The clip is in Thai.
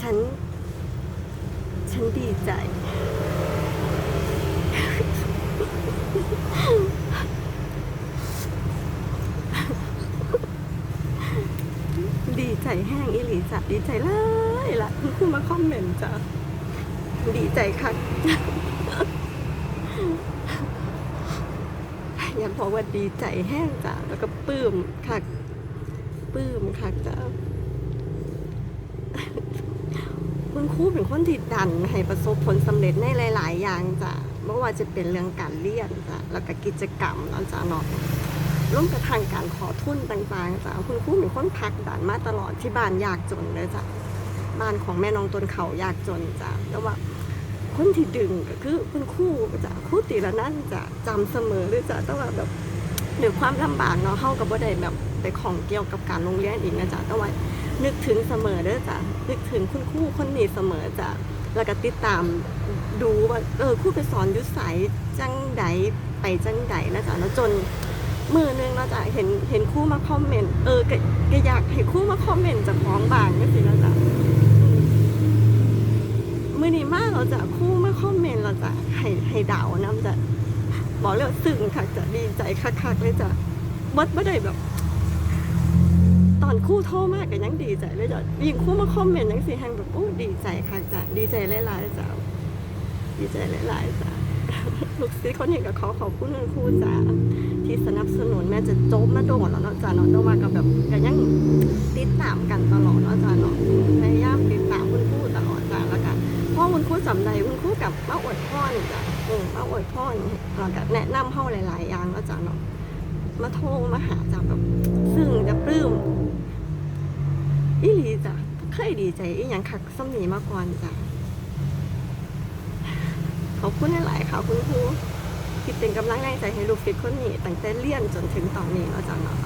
ฉัน ฉันดีใจ ดีใจแห้งอีหลีจ้ะดีใจหลยละคุณครูมาคอมเมนต์จ้ะดีใจค่ะอยากบอกว่าดีใจแห้งจ้ะแล้วก็ปลื้มค่ะปลื้มค่ะจ้ะ คุณครูเป็นคนที่ดันให้ประสบผลสำเร็จในหลาย ๆ อย่างจ้ะไม่ว่าจะเป็นเรื่องการเรียนจ้ะแล้วก็กิจกรรมเนาะจ้ะเนาะร่วมกระทั่งการขอทุนต่าง ๆจ้ะคุณครูเป็นคนผลักดันมาตลอดที่บ้านยากจนเลยจ้ะบ้านของแม่น้องตนเขายากจนจ้ะแต่ว่าคนที่ดึงก็คือคุณครูจ้ะครูตีละนั่นจ้ะจำเสมอเลยจ้ะแต่ว่าแบบด้วยความลำบากเนาะเข้ากับว่าได้แบบไปของเกี่ยวกับการโรงเรียนอีกนะจ๊ะแต่ว่า นึกถึงเสมอเด้อจ้ะนึกถึงคุณครูคนนี้เสมอจ้ะแล้วก็ติดตามดูว่าเออครูไปสอนยุสายจังใดไปจังใดนะจ๊ะแล้วจนมือนึงเราจะเห็นเห็นคู่มาคอมเมนต์เออก็อยากให้ครู่มาคอมเมนต์จากฟ้องบางก็สินะจ๊ะมือนี้มากเราจะคู่มาคอมเมนต์เราจะให้ให้ดาวน้ำจะบอกเลยว่าซึ้งค่ะจะดีใจคักๆเลยจ้ะวัดไม่ได้แบบ คู่โทรมากก็ยังดีใจเลยจ้ะยิงคู่มาคอมเมนต์ยังสิแฮงแบบโอ้ดีใจค่ะจ้ะดีใจหลายๆจ้ะดีใจหลายๆจ้ะลูกศิษย์คนเห็นกับเขาขอบคุณคุณครูจ้ะที่สนับสนุนแม่จะจบมาโดนแล้วเนาะจ้ะเนาะต้องมากับแบบก็ยังติดตามกันตลอดเนาะจ้ะเนาะพยายามติดตามคุณครูตลอดจ้ะแล้วกันพราะคุณครูจำได้คุณครูกับมาอวดพ่อนี่จ้ะเออมาอวดพ่อนี่แล้วก็แนะนำเฮาหลาย ๆ อย่างเนาะจ้ะเนาะมาโทรมาหาจ้ะแบบซึ่งจะปลื้ม อีหลีจ้ะเคยดีใจอีหยังคักซ้ำนีมาก่อนจ้ะขอบคุณหลายๆค่ะคุณครูที่เป็นกำลังแรงใจให้ลูกศิษย์คนนี้ตั้งแต่เรียนจนถึงตอนนี้เนาะจ้ะเนาะ